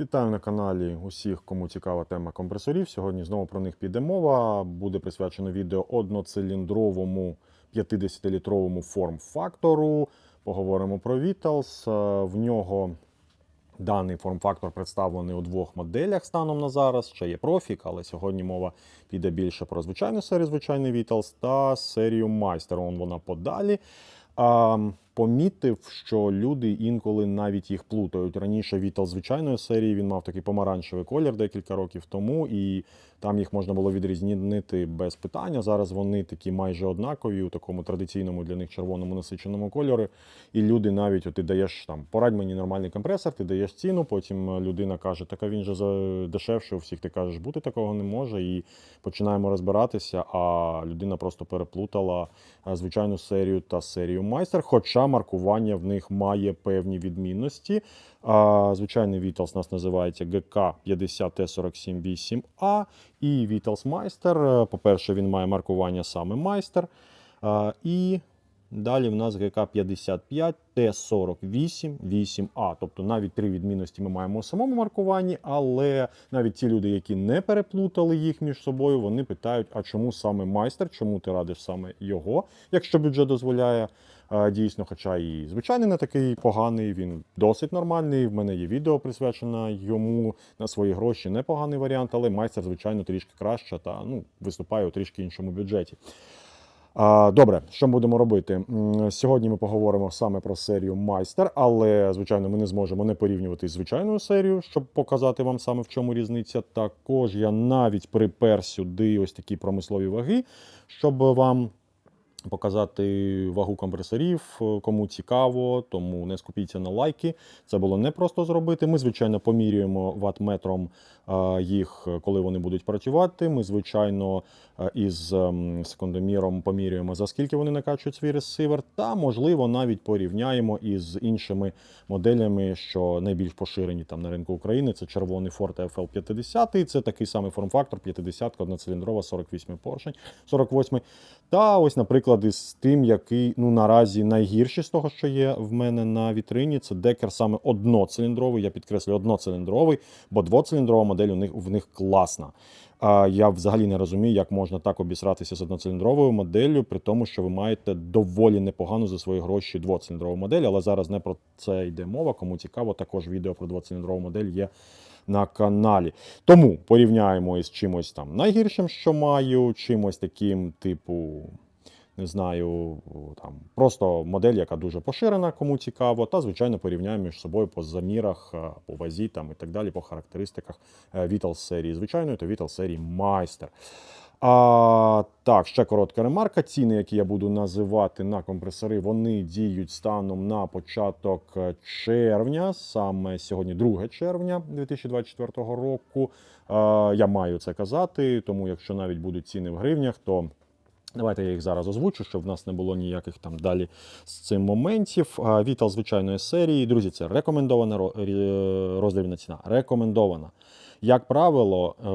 Вітаю на каналі усіх, кому цікава тема компресорів. Сьогодні знову про них піде мова. Буде присвячено відео одноциліндровому 50-літровому форм-фактору. Поговоримо про Vitals. Е, В нього даний форм-фактор представлений у двох моделях станом на зараз. Ще є профік, але сьогодні мова піде більше про звичайну серію, звичайний Vitals та серію Майстер. Вон вона подалі. Помітив, що люди інколи навіть їх плутають. Раніше Вітал звичайної серії він мав такий помаранчевий колір декілька років тому, і там їх можна було відрізнити без питання. Зараз вони такі майже однакові у такому традиційному для них червоному насиченому кольорі. І люди навіть от ти даєш там, порадь мені нормальний компресор, ти даєш ціну, потім людина каже, так а він же дешевше у всіх. Ти кажеш, бути такого не може. І починаємо розбиратися. А людина просто переплутала звичайну серію та серію майстер. Хоча маркування в них має певні відмінності. А, Звичайний Vitals у нас називається GK 50T478A і Vitals Meister. По-перше, він має маркування саме майстер. А, І далі в нас GK 55 Т48 8А. Тобто навіть три відмінності ми маємо у самому маркуванні, але навіть ті люди, які не переплутали їх між собою, вони питають, а чому саме майстер, чому ти радиш саме його, якщо бюджет дозволяє. Дійсно, хоча і звичайний не такий поганий, він досить нормальний. В мене є відео присвячене йому на свої гроші. Непоганий варіант, але майстер, звичайно, трішки краще та ну, виступає у трішки іншому бюджеті. Добре, що ми будемо робити? Сьогодні ми поговоримо саме про серію Майстер, але, звичайно, ми не зможемо не порівнювати з звичайною серією, щоб показати вам саме в чому різниця. Також я навіть припер сюди ось такі промислові ваги, щоб вам показати вагу компресорів, е, кому цікаво, тому не скупіться на лайки. Це було не просто зробити. Ми, звичайно, помірюємо ватметром е, їх, коли вони будуть працювати. Ми, звичайно, е, із ем, секундоміром помірюємо, за скільки вони накачують свій ресивер, та, можливо, навіть порівняємо із іншими моделями, що найбільш поширені там на ринку України. Це червоний Ford FL50, це такий самий форм-фактор 50 одноциліндрова, 48 поршень, 48. Та ось, наприклад, із тим, який ну наразі найгірший з того, що є в мене на вітрині, це декер саме одноциліндровий. Я підкреслюю одноциліндровий, бо двоциліндрова модель у них в них класна. А я взагалі не розумію, як можна так обісратися з одноциліндровою моделлю, при тому, що ви маєте доволі непогану за свої гроші двоциліндрову модель. Але зараз не про це йде мова. Кому цікаво, також відео про двоциліндрову модель є на каналі. Тому порівняємо із чимось там найгіршим, що маю, чимось таким, типу. Не знаю, там просто модель, яка дуже поширена, кому цікаво, та звичайно порівняємо між собою по замірах, е, по вазі там і так далі, по характеристиках Вітал серії звичайної та Вітал-серії Майстер. А, так, ще коротка ремарка. Ціни, які я буду називати на компресори, вони діють станом на початок е, червня, саме сьогодні 2 червня 2024 року. А, я маю це казати, тому якщо навіть будуть ціни в гривнях, то. Давайте я їх зараз озвучу, щоб в нас не було ніяких там далі з цим моментів. Вітал звичайної серії. Друзі, це рекомендована ро- роздрібна ціна. Рекомендована. Як правило, е,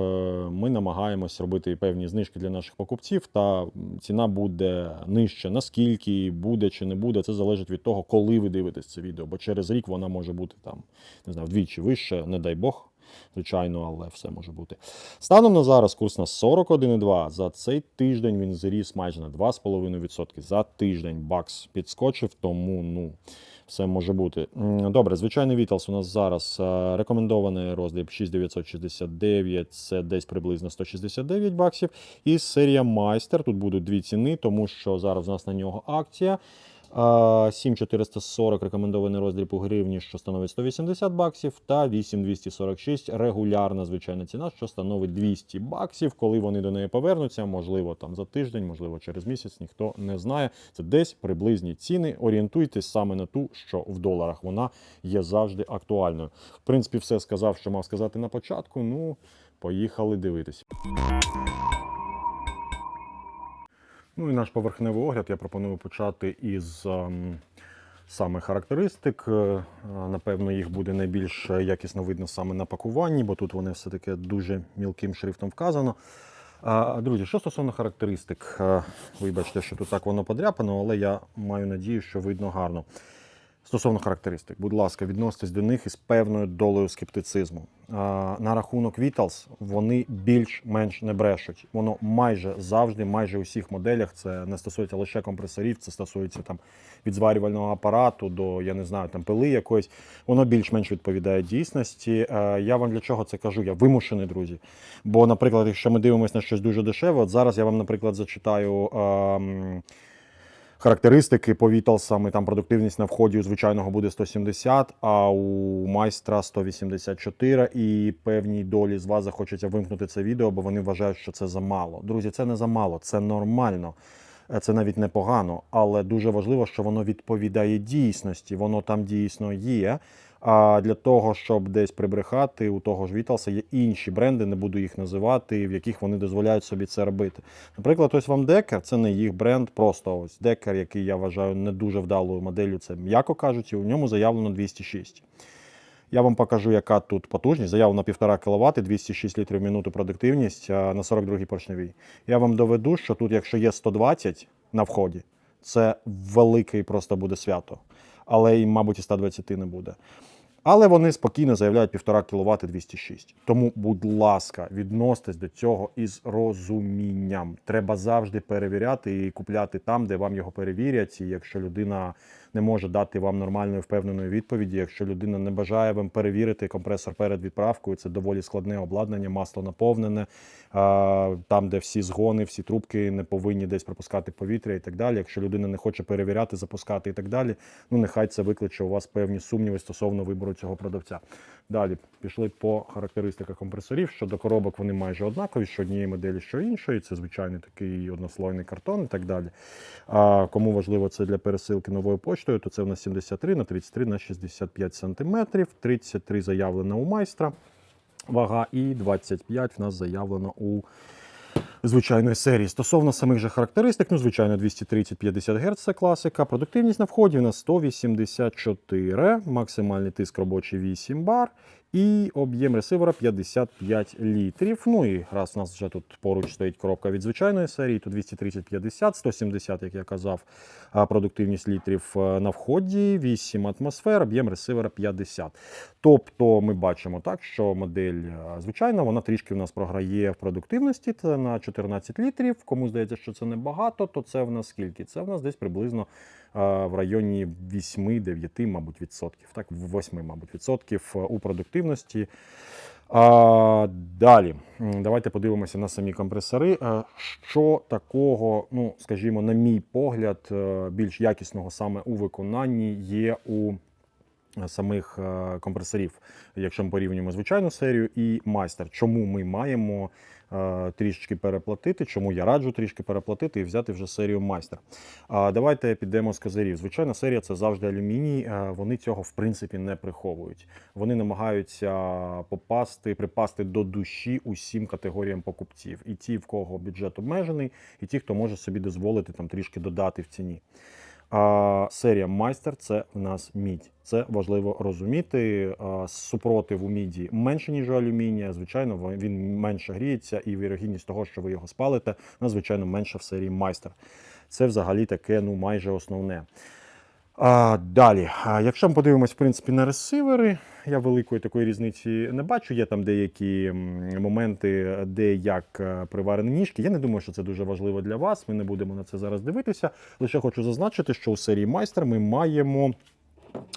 ми намагаємось робити певні знижки для наших покупців, та ціна буде нижче. Наскільки буде чи не буде, це залежить від того, коли ви дивитесь це відео. Бо через рік вона може бути там, не знаю, вдвічі вище, не дай Бог. Звичайно, але все може бути. Станом на зараз курс на 41,2. За цей тиждень він зріс майже на 2,5%. За тиждень бакс підскочив, тому ну. Все може бути. Добре, звичайний Віталс у нас зараз е, рекомендований роздріб 6969, це десь приблизно 169 баксів. І серія Майстер. Тут будуть дві ціни, тому що зараз у нас на нього акція. А, 7440 рекомендований роздріб у гривні, що становить 180 баксів, та 8246 регулярна звичайна ціна, що становить 200 баксів. Коли вони до неї повернуться, можливо, там за тиждень, можливо, через місяць, ніхто не знає. Це десь приблизні ціни. Орієнтуйтесь саме на ту, що в доларах вона є завжди актуальною. В принципі, все сказав, що мав сказати на початку. Ну, поїхали дивитись. Ну і наш поверхневий огляд я пропоную почати із ем, саме характеристик. Е, Напевно, їх буде найбільш якісно видно саме на пакуванні, бо тут вони все-таки дуже мілким шрифтом вказано. Друзі, що стосовно характеристик, е, вибачте, що тут так воно подряпано, але я маю надію, що видно гарно. Стосовно характеристик, будь ласка, відноситесь до них із певною долею скептицизму. На рахунок Vitals вони більш-менш не брешуть. Воно майже завжди, майже у всіх моделях. Це не стосується лише компресорів, це стосується там від зварювального апарату до я не знаю там пили якоїсь. Воно більш-менш відповідає дійсності. Е, я вам для чого це кажу? Я вимушений, друзі. Бо, наприклад, якщо ми дивимося на щось дуже дешеве, от зараз я вам, наприклад, зачитаю. Характеристики по Вітлсам, і там продуктивність на вході у звичайного буде 170, а у майстра 184. І певній долі з вас захочеться вимкнути це відео, бо вони вважають, що це замало. Друзі, це не замало, це нормально. Е, Це навіть непогано, але дуже важливо, що воно відповідає дійсності. Воно там дійсно є. А для того, щоб десь прибрехати, у того ж Віталса є інші бренди, не буду їх називати, в яких вони дозволяють собі це робити. Наприклад, ось вам Декер, це не їх бренд, просто ось Декер, який я вважаю не дуже вдалою моделлю, це м'яко кажучи, у ньому заявлено 206. Я вам покажу, яка тут потужність. Заявлено 1,5 кВт, 206 літрів в минуту продуктивність на 42-й поршневій. Я вам доведу, що тут, якщо є 120 на вході, це великий просто буде свято. Але і, мабуть, і 120 не буде. Але вони спокійно заявляють 1,5 кВт 206. Тому, будь ласка, відноситесь до цього із розумінням. Треба завжди перевіряти і купляти там, де вам його перевірять. І якщо людина не може дати вам нормальної впевненої відповіді, якщо людина не бажає вам перевірити компресор перед відправкою, це доволі складне обладнання, масло наповнене, там, де всі згони, всі трубки не повинні десь пропускати повітря і так далі. Якщо людина не хоче перевіряти, запускати і так далі, ну нехай це викличе у вас певні сумніви стосовно вибору цього продавця. Далі пішли по характеристиках компресорів. Щодо коробок вони майже однакові, що однієї моделі, що іншої. Це звичайний такий однослойний картон і так далі. А кому важливо це для пересилки новою поштою, то це в нас 73 на 33 на 65 см, 33 заявлено у майстра. Вага і 25 в нас заявлено у звичайної серії. Стосовно самих же характеристик, ну, звичайно, 230-50 Гц це класика. Продуктивність на вході у нас 184, максимальний тиск робочий 8 бар. І об'єм ресивера 55 літрів. Ну і раз у нас вже тут поруч стоїть коробка від звичайної серії, то 230-50, 170, як я казав, продуктивність літрів на вході, 8 атмосфер, об'єм ресивера 50. Тобто ми бачимо так, що модель звичайна, вона трішки в нас програє в продуктивності, це на 14 літрів. Кому здається, що це небагато, то це в нас скільки? Це в нас десь приблизно в районі 8-9, мабуть, відсотків. Так, 8, мабуть, відсотків е, у продуктивності. А, далі, давайте подивимося на самі компресори. Е, Що такого, ну, скажімо, на мій погляд, е, більш якісного саме у виконанні є у самих компресорів, якщо ми порівнюємо звичайну серію і майстер. Чому ми маємо е, трішки переплатити? Чому я раджу трішки переплатити і взяти вже серію майстер? А давайте підемо з козирів. Звичайна серія це завжди алюміній. е, Вони цього в принципі не приховують. Вони намагаються попасти, припасти до душі усім категоріям покупців. І ті, в кого бюджет обмежений, і ті, хто може собі дозволити там трішки додати в ціні. А, серія майстер це в нас мідь. Це важливо розуміти. Супротив у міді менше, ніж алюмінія. Звичайно, він менше гріється, і вірогідність того, що ви його спалите, надзвичайно менша в серії майстер. Це взагалі таке ну майже основне. А, далі, а, якщо ми подивимось, в принципі, на ресивери, я великої такої різниці не бачу. Є там деякі моменти, де як е, приварені ніжки. Я не думаю, що це дуже важливо для вас. Ми не будемо на це зараз дивитися. Лише хочу зазначити, що у серії майстер ми маємо.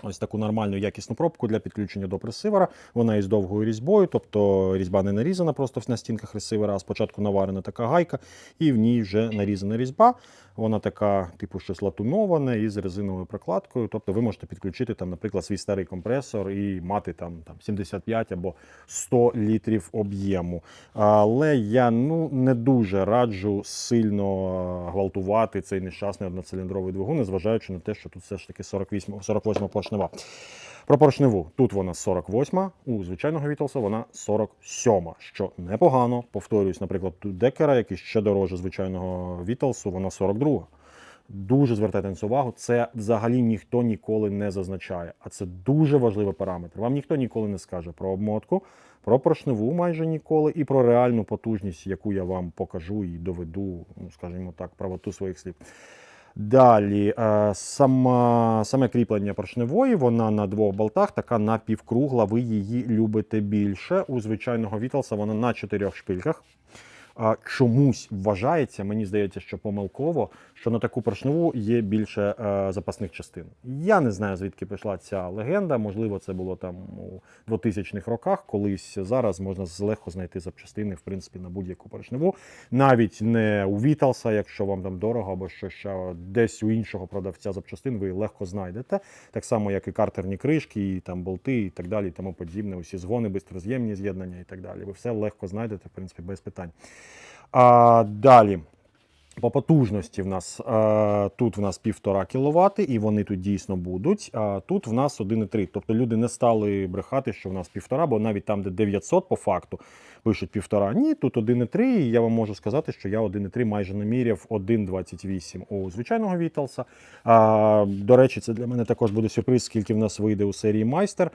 Ось таку нормальну якісну пробку для підключення до пресивера. Вона із довгою різьбою, тобто різьба не нарізана просто на стінках ресивера, а спочатку наварена така гайка, і в ній вже нарізана різьба. Вона така, типу, щось латуноване із резиновою прокладкою. Тобто ви можете підключити, там, наприклад, свій старий компресор і мати там, там 75 або 100 літрів об'єму. Але я ну, не дуже раджу сильно гвалтувати цей нещасний одноциліндровий двигун, незважаючи на те, що тут все ж таки 48, 48 поршнева. Про поршневу. Тут вона 48, у звичайного Вітлса вона 47, що непогано. Повторюсь, наприклад, у Декера, який ще дороже звичайного Вітлсу, вона 42. Дуже звертайте на це увагу. Це взагалі ніхто ніколи не зазначає. А це дуже важливий параметр. Вам ніхто ніколи не скаже про обмотку, про поршневу майже ніколи, і про реальну потужність, яку я вам покажу і доведу, ну скажімо так, правоту своїх слів. Далі, е, сама, саме кріплення поршневої, вона на двох болтах, така напівкругла. Ви її любите більше. У звичайного Вітлса вона на чотирьох шпильках. А, чомусь вважається, мені здається, що помилково, що на таку поршневу є більше е, запасних частин. Я не знаю, звідки пішла ця легенда. Можливо, це було там у 2000-х роках. Колись зараз можна легко знайти запчастини, в принципі, на будь-яку поршневу. Навіть не у Віталса, якщо вам там дорого, або що ще десь у іншого продавця запчастин, ви легко знайдете. Так само, як і картерні кришки, і там болти, і так далі, і тому подібне. Усі згони, бистроз'ємні з'єднання і так далі. Ви все легко знайдете, в принципі, без питань. А, далі. По потужності в нас е, тут в нас 1,5 кВт, і вони тут дійсно будуть. А тут в нас 1,3. Тобто люди не стали брехати, що в нас 1,5, бо навіть там, де 900 по факту, пишуть 1,5. Ні, тут 1,3. І я вам можу сказати, що я 1,3 майже наміряв 1,28 у звичайного Віталса. До речі, це для мене також буде сюрприз, скільки в нас вийде у серії майстер.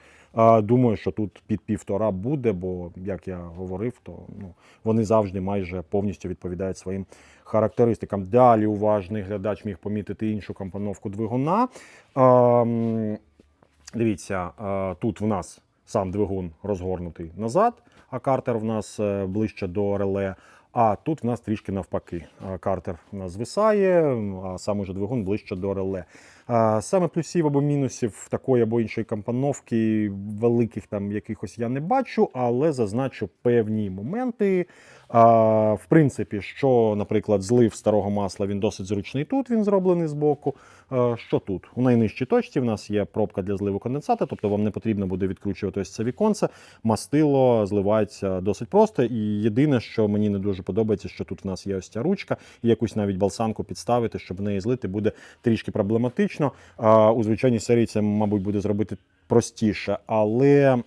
Думаю, що тут під 1,5 буде, бо як я говорив, то ну, вони завжди майже повністю відповідають своїм характеристикам. Далі уважний глядач міг помітити іншу компоновку двигуна. Ем, дивіться, е, тут в нас сам двигун розгорнутий назад, а картер в нас е, ближче до реле. А тут в нас трішки навпаки. Е, Картер у нас звисає, а сам уже двигун ближче до реле. Саме плюсів або мінусів такої або іншої компоновки, великих там якихось я не бачу, але зазначу певні моменти. В принципі, що, наприклад, злив старого масла він досить зручний тут, він зроблений збоку. А, Що тут? У найнижчій точці в нас є пробка для зливу конденсата, тобто вам не потрібно буде відкручувати ось це віконце. Мастило зливається досить просто. І єдине, що мені не дуже подобається, що тут в нас є ось ця ручка, і якусь навіть балсанку підставити, щоб в неї злити, буде трішки проблематично. А у звичайній серії це, мабуть, буде зробити простіше. Але.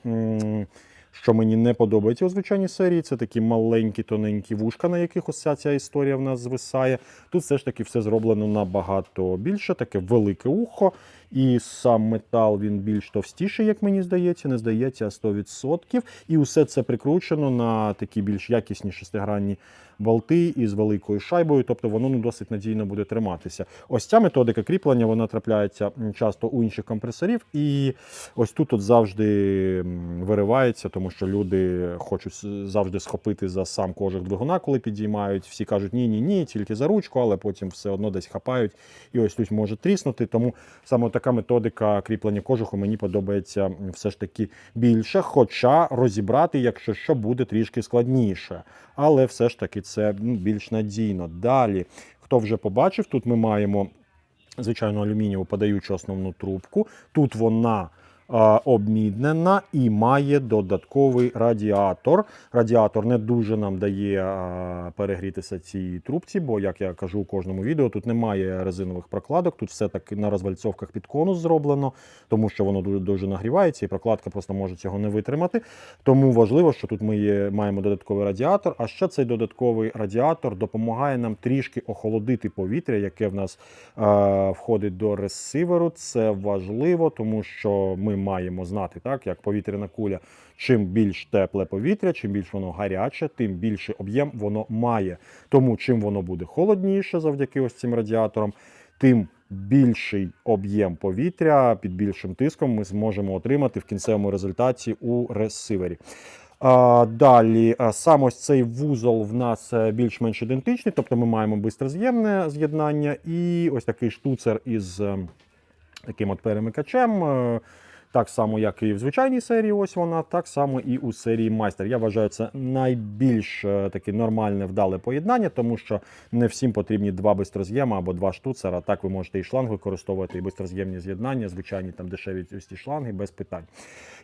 що мені не подобається у звичайній серії, це такі маленькі, тоненькі вушка, на яких ось ця, ця історія в нас звисає. Тут все ж таки все зроблено набагато більше, таке велике ухо. І сам метал він більш товстіший, як мені здається, не здається, а 100%. І усе це прикручено на такі більш якісні шестигранні болти із великою шайбою, тобто воно ну, досить надійно буде триматися. Ось ця методика кріплення вона трапляється часто у інших компресорів, і ось тут от завжди виривається, тому що люди хочуть завжди схопити за сам кожух двигуна, коли підіймають. Всі кажуть ні, ні, ні, тільки за ручку, але потім все одно десь хапають, і ось тут може тріснути. Тому саме така методика кріплення кожуху мені подобається все ж таки більше. Хоча розібрати, якщо що, буде трішки складніше. Але все ж таки це ну, більш надійно. Далі, хто вже побачив, тут ми маємо звичайно алюмінієву подаючу основну трубку. Тут вона обміднена і має додатковий радіатор. Радіатор не дуже нам дає перегрітися цій трубці, бо, як я кажу у кожному відео, тут немає резинових прокладок, тут все таки на розвальцовках під конус зроблено, тому що воно дуже, дуже нагрівається, і прокладка просто може цього не витримати. Тому важливо, що тут ми є, маємо додатковий радіатор. А ще цей додатковий радіатор допомагає нам трішки охолодити повітря, яке в нас е, входить до ресиверу. Це важливо, тому що ми маємо знати, так як повітряна куля. Чим більш тепле повітря, чим більш воно гаряче, тим більший об'єм воно має. Тому чим воно буде холодніше завдяки ось цим радіаторам, тим більший об'єм повітря під більшим тиском ми зможемо отримати в кінцевому результаті у ресивері. Далі, сам ось цей вузол в нас е, більш-менш ідентичний, тобто ми маємо бистроз'ємне з'єднання і ось такий штуцер із е, таким от перемикачем. Так само, як і в звичайній серії, ось вона, так само і у серії майстер. Я вважаю, це найбільш е, таке нормальне вдале поєднання, тому що не всім потрібні два бистроз'єма або два штуцера. Так ви можете і шланг використовувати, і бистроз'ємні з'єднання, звичайні там дешеві ці шланги без питань.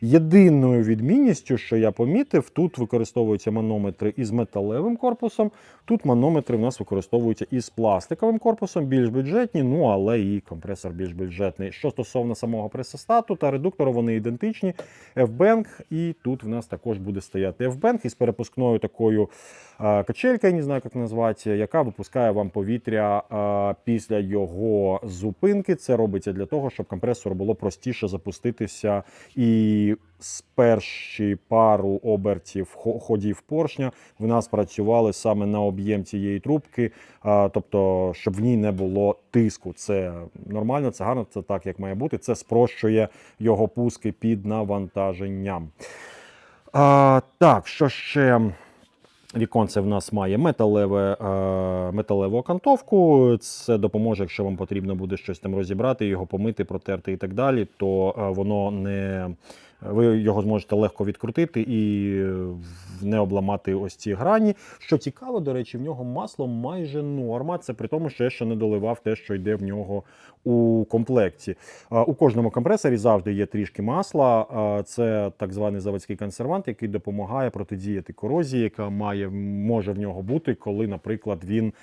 Єдиною відмінністю, що я помітив, тут використовуються манометри із металевим корпусом. Тут манометри в нас використовуються із пластиковим корпусом, більш бюджетні, ну але і компресор більш бюджетний. Що стосовно самого пресостату та редуктору, вони ідентичні. F-Bank, і тут в нас також буде стояти F-Bank із перепускною такою качелькою, не знаю, як назвати, яка випускає вам повітря після його зупинки. Це робиться для того, щоб компресору було простіше запуститися і з перші пару обертів ходів поршня в нас працювали саме на об'єм цієї трубки, тобто, щоб в ній не було тиску. Це нормально, це гарно, це так, як має бути. Це спрощує його пуски під навантаженням. А, так, що ще? Віконце в нас має металеве, металеву окантовку. Це допоможе, якщо вам потрібно буде щось там розібрати, його помити, протерти і так далі, то воно не. Ви його зможете легко відкрутити і е, не обламати ось ці грані. Що цікаво, до речі, в нього масло майже норма. Це при тому, що я ще не доливав те, що йде в нього у комплекті. У кожному компресорі завжди є трішки масла. Це так званий заводський консервант, який допомагає протидіяти корозії, яка має може в нього бути, коли, наприклад, він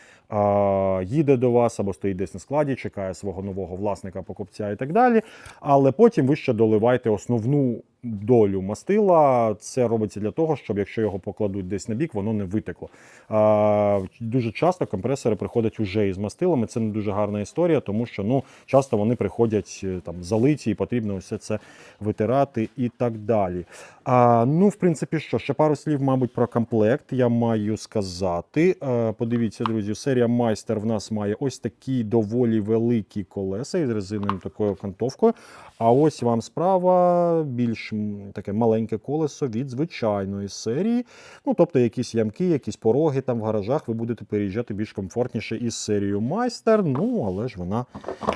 їде до вас або стоїть десь на складі, чекає свого нового власника, покупця і так далі. Але потім ви ще доливаєте основну долю мастила. Це робиться для того, щоб якщо його покладуть десь на бік, воно не витекло. А, дуже часто компресори приходять уже із мастилами. Це не дуже гарна історія, тому що ну, часто вони приходять е, там залиті, і потрібно все це витирати і так далі. А, ну, в принципі, що ще пару слів, мабуть, про комплект я маю сказати. Е, подивіться, друзі, серія Майстер в нас має ось такі доволі великі колеса із резиновою такою окантовкою. А ось вам справа більш м, таке маленьке колесо від звичайної серії. Ну, тобто якісь ямки, якісь пороги там в гаражах, ви будете переїжджати більш комфортніше із серією Майстер. Ну, але ж вона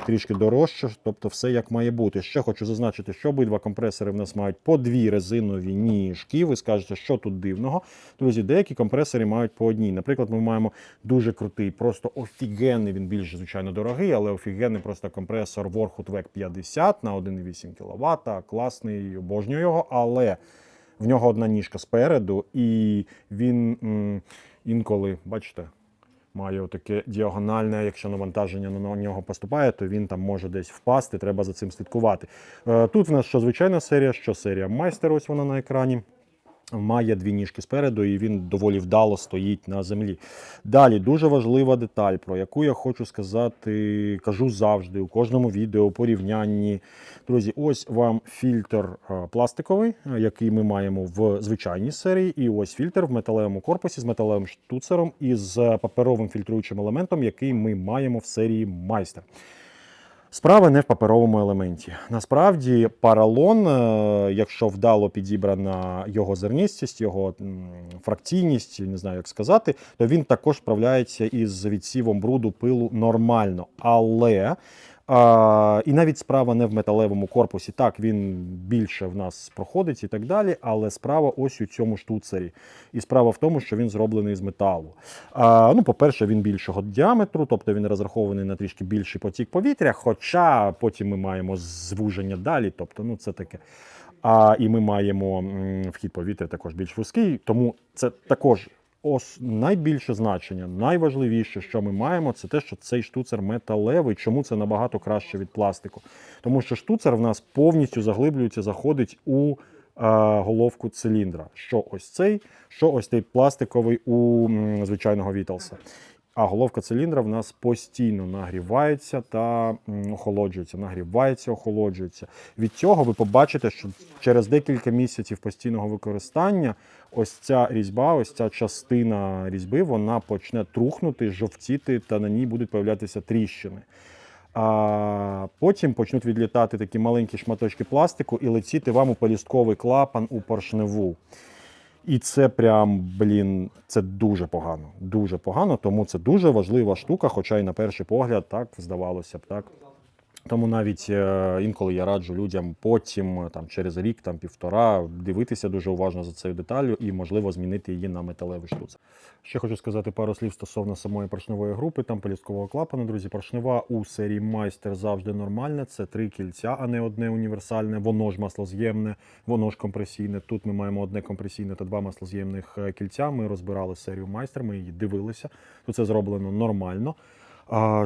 трішки дорожча, тобто все як має бути. Ще хочу зазначити, що обидва компресори в нас мають по дві резинові ніжки. Ви скажете, що тут дивного. Друзі, деякі компресори мають по одній. Наприклад, ми маємо дуже крутий, просто офігенний, він більш, звичайно, дорогий, але офігенний просто компресор Warhood VEC 50 на 1,8 кВт. Класний, обожнюю його, але в нього одна ніжка спереду, і він м, інколи, бачите, має таке діагональне, якщо навантаження на нього поступає, то він там може десь впасти, треба за цим слідкувати. Е, Тут в нас що звичайна серія, що серія майстер, ось вона на екрані. Має дві ніжки спереду, і він доволі вдало стоїть на землі. Далі дуже важлива деталь, про яку я хочу сказати, кажу завжди у кожному відео, порівнянні. Друзі, ось вам фільтр пластиковий, який ми маємо в звичайній серії, і ось фільтр в металевому корпусі з металевим штуцером і з паперовим фільтруючим елементом, який ми маємо в серії Майстер. Справа не в паперовому елементі. Насправді, паралон, е, якщо вдало підібрана його зерністість, його фракційність, не знаю, як сказати, то він також справляється із відсівом бруду пилу нормально. Але а, і навіть справа не в металевому корпусі. Так, він більше в нас проходить і так далі, але справа ось у цьому штуцері. І справа в тому, що він зроблений з металу. А, ну, по-перше, він більшого діаметру, тобто він розрахований на трішки більший потік повітря, хоча потім ми маємо звуження далі, тобто, ну, це таке. А, і ми маємо вхід повітря також більш вузький, тому це також ос, найбільше значення, найважливіше, що ми маємо, це те, що цей штуцер металевий. Чому це набагато краще від пластику? Тому що штуцер в нас повністю заглиблюється, заходить у е, головку циліндра. Що ось цей, що ось цей пластиковий у звичайного Віталса. А головка циліндра в нас постійно нагрівається та охолоджується, нагрівається, охолоджується. Від цього ви побачите, що через декілька місяців постійного використання ось ця різьба, ось ця частина різьби, вона почне трухнути, жовтіти, та на ній будуть появлятися тріщини. А потім почнуть відлітати такі маленькі шматочки пластику і летіти вам у полістковий клапан у поршневу. І це прям, блін, це дуже погано. Дуже погано, тому це дуже важлива штука, хоча й на перший погляд так здавалося б, так. Тому навіть е, інколи я раджу людям потім, е, там через рік, там півтора, дивитися дуже уважно за цією деталлю і, можливо, змінити її на металевий штуцер. Ще хочу сказати пару слів стосовно самої поршневої групи, там полісткового клапану. Друзі, поршнева у серії Майстер завжди нормальна. Це три кільця, а не одне універсальне. Воно ж маслоз'ємне, воно ж компресійне. Тут ми маємо одне компресійне та два маслоз'ємних е, кільця. Ми розбирали серію Майстер, ми її дивилися. Тут це зроблено нормально.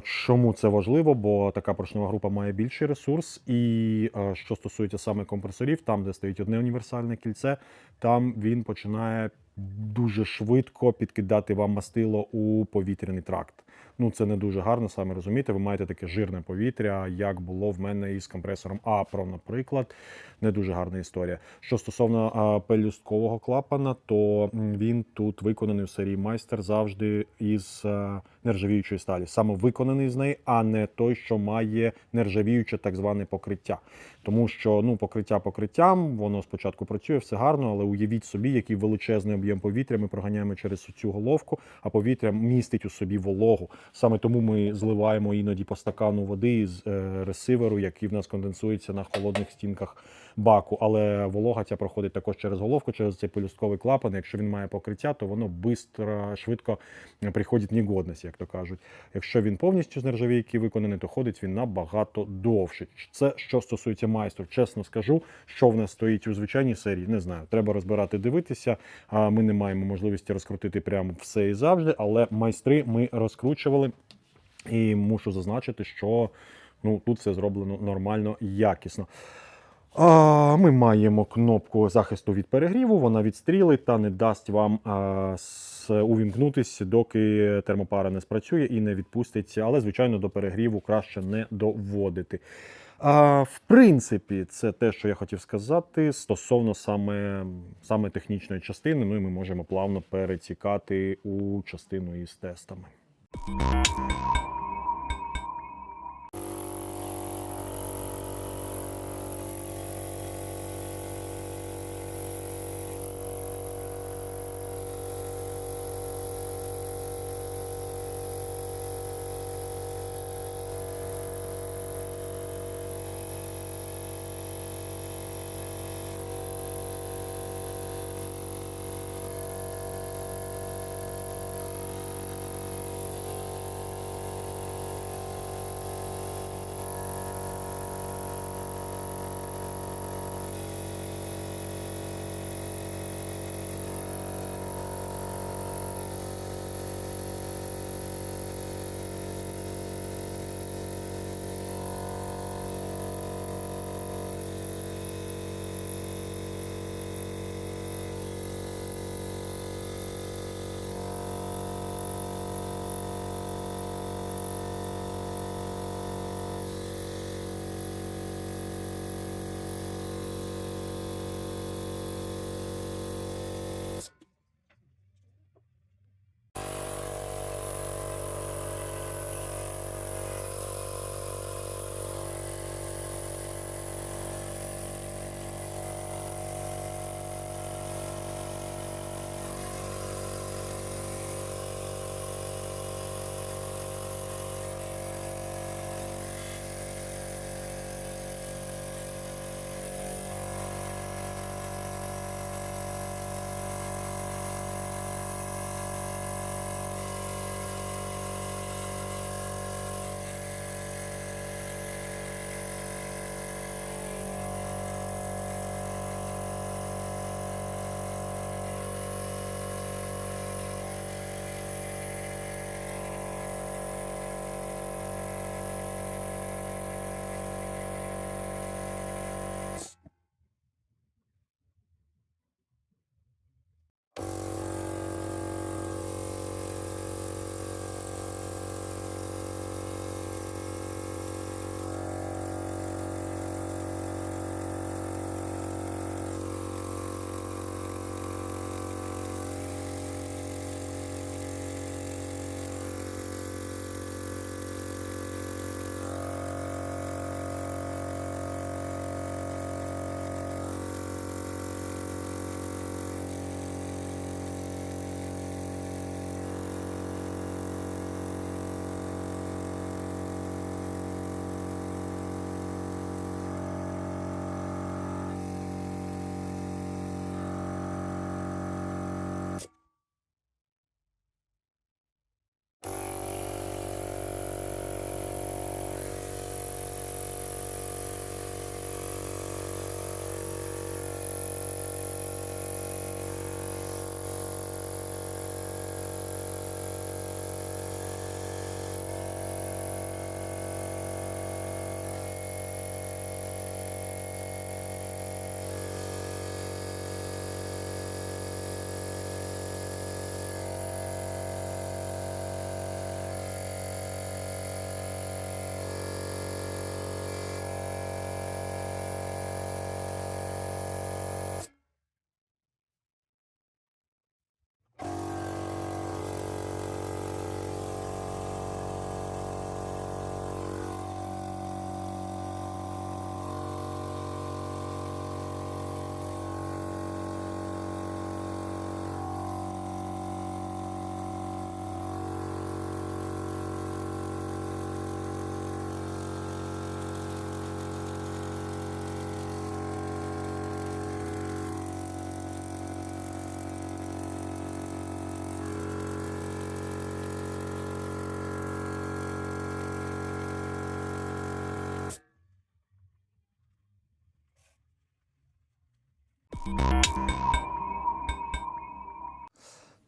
Чому це важливо? Бо така поршнева група має більший ресурс, і що стосується саме компресорів, там, де стоїть одне універсальне кільце, там він починає дуже швидко підкидати вам мастило у повітряний тракт. Ну, це не дуже гарно, саме розумієте. Ви маєте таке жирне повітря, як було в мене із компресором Апро, наприклад. Не дуже гарна історія. Що стосовно а, пелюсткового клапана, то він тут виконаний в серії майстер завжди із а, нержавіючої сталі. Саме виконаний з неї, а не той, що має нержавіюче так зване покриття. Тому що ну, покриття покриттям, воно спочатку працює, все гарно, але уявіть собі, який величезний об'єм повітря ми проганяємо через цю головку, а повітря містить у собі вологу. Саме тому ми зливаємо іноді по стакану води із е, ресиверу, який в нас конденсується на холодних стінках баку. Але волога ця проходить також через головку, через цей пелюстковий клапан. Якщо він має покриття, то воно бистро, швидко приходить в негодність, як то кажуть. Якщо він повністю з нержавійки виконаний, то ходить він набагато довше. Це що стосується майстру. Чесно скажу, що в нас стоїть у звичайній серії, не знаю. Треба розбирати, дивитися. Ми не маємо можливості розкрутити прямо все і завжди, але майстри ми розкручували. І мушу зазначити, що ну, тут все зроблено нормально, якісно. А, Ми маємо кнопку захисту від перегріву, вона відстрілить та не дасть вам а, с- увімкнутися, доки термопара не спрацює і не відпуститься. Але, звичайно, до перегріву краще не доводити. А, в принципі, це те, що я хотів сказати стосовно саме, саме технічної частини. Ну і ми можемо плавно перетікати у частину із тестами.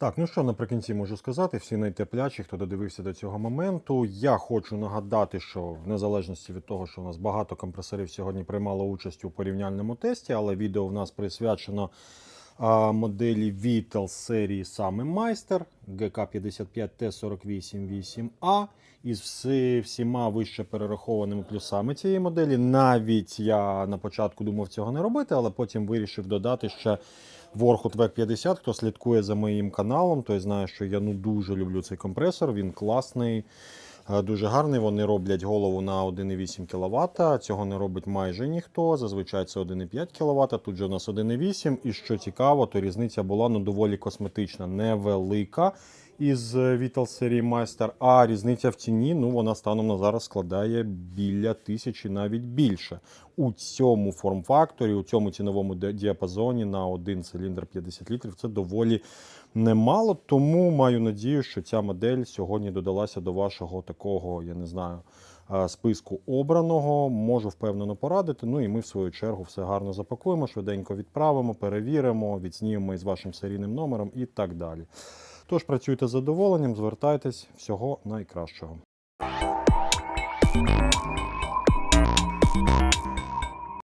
Так, ну що наприкінці можу сказати, всі найтеплячі, хто додивився до цього моменту. Я хочу нагадати, що в незалежності від того, що у нас багато компресорів сьогодні приймало участь у порівняльному тесті, але відео в нас присвячено а, моделі Vital серії саме Майстер GK55T488A із всі, всіма вище перерахованими плюсами цієї моделі. Навіть я на початку думав цього не робити, але потім вирішив додати ще Warhol VEC 50. Хто слідкує за моїм каналом, той знає, що я ну дуже люблю цей компресор. Він класний. е, Дуже гарний, вони роблять голову на 1,8 кВт. Цього не робить майже ніхто. Зазвичай це 1,5 кВт. Тут же у нас 1,8. І що цікаво, то різниця була ну, доволі косметична, невелика із е, Vital серії Meister, а різниця в ціні ну, вона станом на зараз складає біля тисячі, навіть більше. У цьому форм-факторі, у цьому ціновому діапазоні на один циліндр 50 літрів це доволі немало. Тому маю надію, що ця модель сьогодні додалася до вашого такого, я не знаю. е, Списку обраного можу впевнено порадити. Ну і ми, в свою чергу, все гарно запакуємо, швиденько відправимо, перевіримо, відснімемо із вашим серійним номером і так далі. Тож працюйте з задоволенням, звертайтесь, всього найкращого.